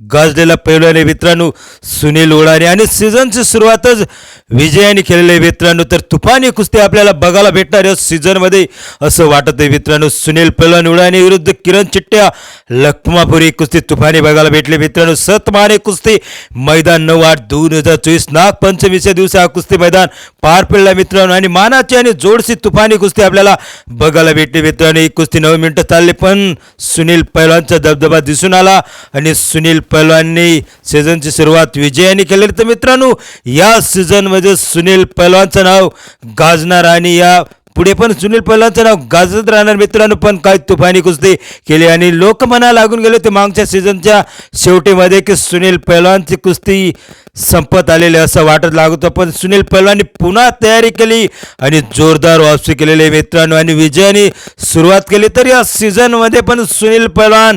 गाजलेला पैलवान मित्रांनो सुनील उडाणे. आणि सीझनची सुरुवातच विजयाने केलेले मित्रांनो. तर तुफानी कुस्ती आपल्याला बघायला भेटणार या सीझनमध्ये असं वाटत आहे मित्रांनो सुनील पैलवान उडाणे विरुद्ध किरण चिट्ट्या. लखमापुरी कुस्ती तुफानी बघायला भेटले मित्रांनो. सतमाने कुस्ती मैदान नऊ आठ दोन हजार चोवीस. नागपंचमीच्या दिवशी हा कुस्ती मैदान पार पडला मित्रांनो. आणि मानाची आणि जोडशी तुफानी कुस्ती आपल्याला बघायला भेटली मित्रांनो. ही कुस्ती नऊ मिनिटं चालली पण सुनील पैलवानचा दबदबा दिसून आला. आणि सुनील पैलवाननी सीझनची सुरुवात विजयाने केलेली. तर मित्रांनो या सीझनमध्ये सुनील पैलवानचं नाव गाजणार आणि या पुढे पण सुनील पल्लांचं नाव गाजत राहणार मित्रांनो पण काय तुफानी कुस्ती केली आणि लोक म्हणा लागून गेले ते मागच्या सीझनच्या शेवटीमध्ये की सुनील पैलवानची कुस्ती संपत आलेली असं वाटत लागत होतं. पण सुनील पैलवाननी पुन्हा तयारी केली आणि जोरदार वापसी केलेले मित्रांनो आणि विजयाने सुरुवात केली तर या सीझनमध्ये पण सुनील पैलवान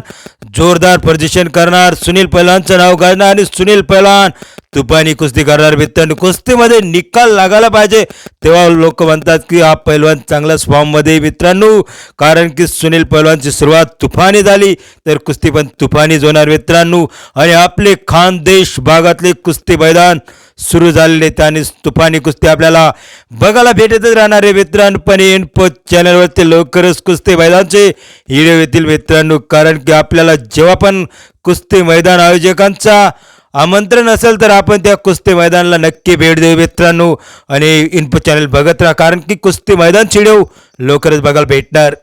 जोरदार प्रदर्शन करणार सुनील पैलवानचं नाव गाजणार आणि सुनील पैलवान तुपानी कुस्ती करणार मित्रांनो. कुस्तीमध्ये निकाल लागायला पाहिजे. तेव्हा लोक म्हणतात की हा पैलवान चांगल्याच फॉर्ममध्ये मित्रांनो. कारण की सुनील पैलवानची सुरुवात तुफानी झाली. तर कुस्ती पण तुफानीच होणार मित्रांनो. आणि आपले खानदेश भागातले कुस्ती मैदान सुरू झालेले आहेत आणि तुफानी कुस्ती आपल्याला बघायला भेटतच राहणार आहे मित्रांनो. पण इनपो चॅनलवरती लवकरच कुस्ती मैदानचे व्हिडिओ येतील मित्रांनो. कारण की आपल्याला जेव्हा पण कुस्ती मैदान आयोजकांचा आमंत्रण असेल तर आपण त्या कुस्ती मैदानाला नक्की भेट देऊ मित्रांनो. आणि इन्फो चॅनल बघत राहा कारण की कुस्ती मैदान चिडव लवकरच बघायला भेटणार.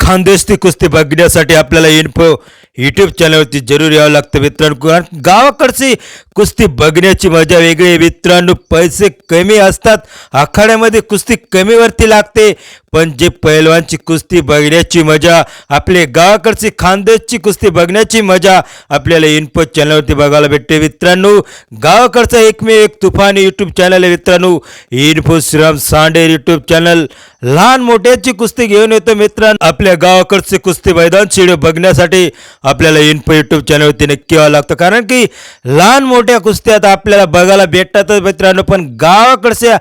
खानदेशची कुस्ती बघण्यासाठी आपल्याला इन्फो यूट्यूब चॅनलवरती जरूर यावं लागतं मित्रांनो. कारण गावाकडची कुस्ती बघण्याची मजा वेगळी आहे मित्रांनो. पैसे कमी असतात आखाड्यामध्ये कुस्ती कमीवरती लागते. पण जे पैलवानची कुस्ती बघण्याची मजा आपले गावाकडची खानदेशची कुस्ती बघण्याची मजा आपल्याला इन्फो चॅनलवरती बघायला भेटते. मित्रांनो गावाकडचा एकमेव एक तुफानी यूट्यूब चॅनल आहे मित्रांनो. Info Shriram Sande YouTube channel लहान मोठ्याची कुस्ती घेऊन येतो मित्रांनो. आपल्या गावाकडची कुस्ती मैदान व्हिडिओ बघण्यासाठी आपल्याला इन्फो यूट्यूब चॅनलवरती नक्की यावं लागतं. कारण की लहान मोठ्या कुस्त्या आता आपल्याला बघायला भेटतातच मित्रांनो. पण गावाकडच्या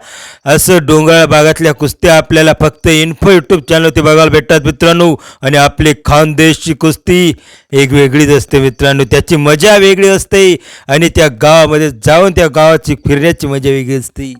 असं डोंगराळ भागातल्या कुस्त्या आपल्याला फक्त इन्फो यूट्यूब चॅनलवरती बघायला भेटतात मित्रांनो. आणि आपली खानदेशची कुस्ती एक वेगळीच असते मित्रांनो. त्याची मजा वेगळी असते. आणि त्या गावामध्ये जाऊन त्या गावाची फिरण्याची मजा वेगळी असते.